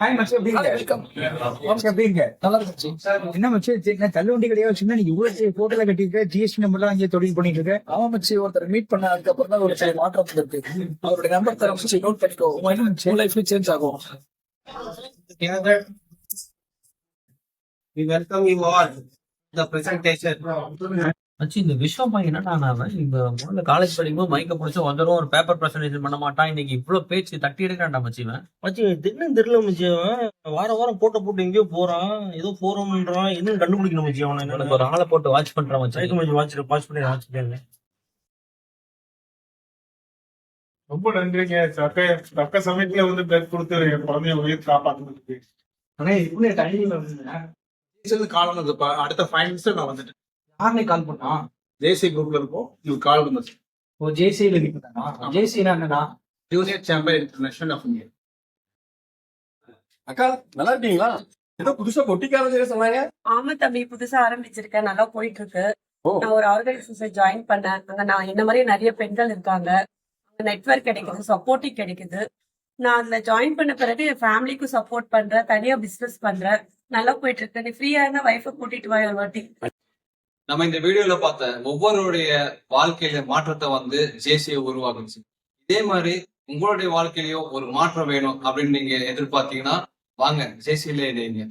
Hi மச்சி எப்படி இருக்க வெல்கம் எப்படி இருக்க நல்லா இருந்துச்சு என்ன மச்சி? என்ன தள்ளுவண்டி கடையா வச்சுன்னா நீ இவ்வளவு போட்டோல கட்டிருக்க ஜிஎஸ்டி நம்பர்லாம் இங்கே தொழில் பண்ணிட்டு இருக்க. ஆமா மச்சி ஒருத்தர் மீட் பண்ண அதுக்கப்புறம் தான் ஒரு சில மாற்றம் இருக்கு அவருடைய நம்பர் தர மச்சி நோட் பண்ணிக்கோ. உன் லைஃப்ல சேஞ்ச் ஆகும். We welcome you all the presentation. மச்சி இந்த விஸ்வம் பையன் என்னடா அவன் இந்த முதல்ல காலேஜ் படிக்கும்போது மைக்க பிடிச்சி வந்துடும் ஒரு பேப்பர் பிரசன்டேஷன் பண்ண மாட்டான் இன்னைக்கு இவ்வளவு பேச்சு தட்டி எடுக்கிறான்டா மச்சி இவன். மச்சி தின்னு தெரியல மச்சி அவன். வாரம் வாரம் போட்டோ போட்டு எங்கேயோ போறான் ஏதோ போறோம்ன்றான். இன்னும் கண்டுபிடிக்கணும் மச்சி அவனை எனக்கு ஒரு ஆளை போட்டு வாட்ச் பண்றான் மச்சி. மச்சி வாட்ச் வாட்ச் பண்ணி வாட்ச் பண்ணி ரொம்ப நன்றிங்க தக்க தக்க சமயத்துல வந்து பிளட் கொடுத்து என் குழந்தைய உயிர் காப்பாத்துறதுக்கு ஆனா இவ்வளவு டைம் கால் வந்ததுப்பா அடுத்த ஃபைவ் மினிட்ஸ் நான் வந்துட்டேன். யாருனே கால் பண்ணா ஜேசி குரூப்ல இருக்கோம். உங்களுக்கு கால் வந்துச்சு ஓ ஜேசியில இருக்கா ஜேசினா என்னடா junior chamber international of India அக்கா நல்லா இருக்கீங்களா? ஏதோ புதுசா பொட்டிக்காரங்க சொன்னாங்க. ஆமா தம்பி புதுசா ஆரம்பிச்சிருக்கேன். நல்லா போயிட்டு இருக்கு. நான் ஒரு ஆர்கனைசேஷன் ஜாயின் பண்ணேன். அங்க நான் என்ன மாதிரி நிறைய பெண்கள் இருக்காங்க. அங்க நெட்வொர்க் கிடைக்குது சப்போர்ட்டிங் கிடைக்குது. நான் அதுல ஜாயின் பண்ண பிறகு என் ஃபேமிலிக்கும் சப்போர்ட் பண்றேன். தனியா பிசினஸ் பண்றேன். நல்லா போயிட்டு இருக்கு நீ ஃப்ரீயா இருந்தா ஒய்ஃபை கூட்டிட்டு வா ஒரு வாட்டி நம்ம இந்த வீடியோல பார்த்த ஒவ்வொருடைய வாழ்க்கையில மாற்றத்தை வந்து ஜேசியை உருவாக்குச்சு. இதே மாதிரி உங்களுடைய வாழ்க்கையிலயோ ஒரு மாற்றம் வேணும் அப்படின்னு நீங்க எதிர்பார்த்தீங்கன்னா வாங்க ஜேசியில இணைங்க.